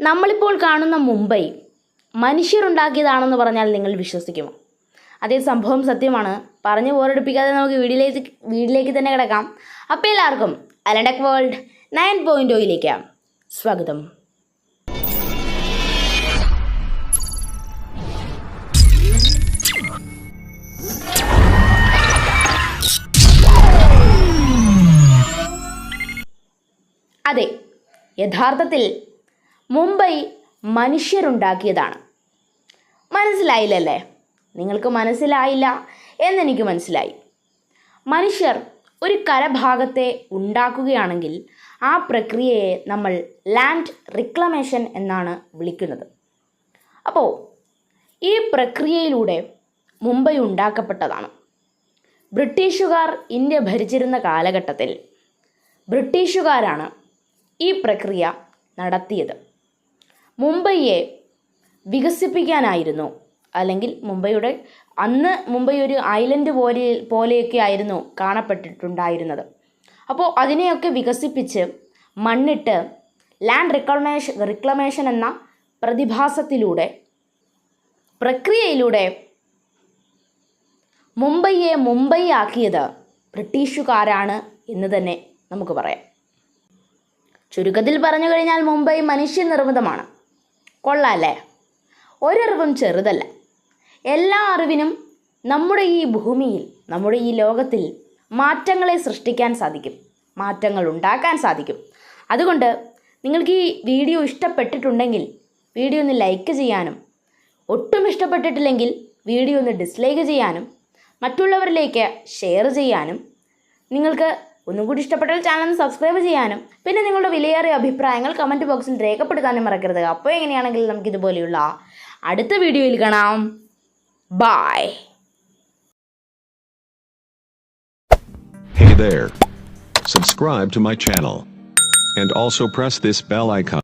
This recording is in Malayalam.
നമ്മളിപ്പോൾ കാണുന്ന മുംബൈ മനുഷ്യരുണ്ടാക്കിയതാണെന്ന് പറഞ്ഞാൽ നിങ്ങൾ വിശ്വസിക്കുമോ അതേ സംഭവം സത്യമാണ്. പറഞ്ഞു ബോറടിപ്പിക്കാതെ നമുക്ക് വീഡിയോയിലേക്ക് വീട്ടിലേക്ക് തന്നെ കിടക്കാം. അപ്പോൾ എല്ലാവർക്കും അലണ്ടക് വേൾഡ് നയൻ പോയിന്റ് ഒയിലേക്ക് സ്വാഗതം. അതെ യഥാർത്ഥത്തിൽ മുംബൈ മനുഷ്യരുണ്ടാക്കിയതാണ്. മനസ്സിലായില്ലല്ലേ? നിങ്ങൾക്ക് മനസ്സിലായില്ല എന്നെനിക്ക് മനസ്സിലായി. മനുഷ്യർ ഒരു കരഭാഗത്തെ ഉണ്ടാക്കുകയാണെങ്കിൽ ആ പ്രക്രിയയെ നമ്മൾ ലാൻഡ് റിക്ലമേഷൻ എന്നാണ് വിളിക്കുന്നത്. അപ്പോൾ ഈ പ്രക്രിയയിലൂടെ മുംബൈ ഉണ്ടാക്കപ്പെട്ടതാണ്. ബ്രിട്ടീഷുകാർ ഇന്ത്യ ഭരിച്ചിരുന്ന കാലഘട്ടത്തിൽ ബ്രിട്ടീഷുകാരാണ് ഈ പ്രക്രിയ നടത്തിയത്. മുംബൈയെ വികസിപ്പിക്കാനായിരുന്നു. അല്ലെങ്കിൽ മുംബൈയുടെ അന്ന് മുംബൈ ഒരു ഐലൻഡ് പോലെ പോലെയൊക്കെ ആയിരുന്നു കാണപ്പെട്ടിട്ടുണ്ടായിരുന്നത്. അപ്പോൾ അതിനെയൊക്കെ വികസിപ്പിച്ച് മണ്ണിട്ട് ലാൻഡ് റിക്ലമേഷൻ റിക്ലമേഷൻ എന്ന പ്രതിഭാസത്തിലൂടെ പ്രക്രിയയിലൂടെ മുംബൈയെ മുംബൈ ആക്കിയത് ബ്രിട്ടീഷുകാരാണ് എന്ന് തന്നെ നമുക്ക് പറയാം. ചുരുക്കത്തിൽ പറഞ്ഞു കഴിഞ്ഞാൽ മുംബൈ മനുഷ്യനിർമ്മിതമാണ്. കൊള്ളാല്ലേ? ഒരറിവും ചെറുതല്ല. എല്ലാ അറിവിനും നമ്മുടെ ഈ ഭൂമിയിൽ നമ്മുടെ ഈ ലോകത്തിൽ മാറ്റങ്ങളെ സൃഷ്ടിക്കാൻ സാധിക്കും മാറ്റങ്ങൾ ഉണ്ടാക്കാൻ സാധിക്കും. അതുകൊണ്ട് നിങ്ങൾക്ക് ഈ വീഡിയോ ഇഷ്ടപ്പെട്ടിട്ടുണ്ടെങ്കിൽ വീഡിയോ ഒന്ന് ലൈക്ക് ചെയ്യാനും ഒട്ടും ഇഷ്ടപ്പെട്ടിട്ടില്ലെങ്കിൽ വീഡിയോ ഒന്ന് ഡിസ്ലൈക്ക് ചെയ്യാനും മറ്റുള്ളവരിലേക്ക് ഷെയർ ചെയ്യാനും നിങ്ങൾക്ക് ഒന്നും കൂടി ഇഷ്ടപ്പെട്ടാൽ ചാനൽ സബ്സ്ക്രൈബ് ചെയ്യാനും പിന്നെ നിങ്ങളുടെ വിലയേറിയ അഭിപ്രായങ്ങൾ കമന്റ് ബോക്സിൽ രേഖപ്പെടുത്താനും മറക്കരുത് അപ്പോൾ എങ്ങനെയാണെങ്കിൽ നമുക്ക് ഇതുപോലെയുള്ള അടുത്ത വീഡിയോയിൽ കാണാം bye Hey there. Subscribe to my channel. And also press this bell icon.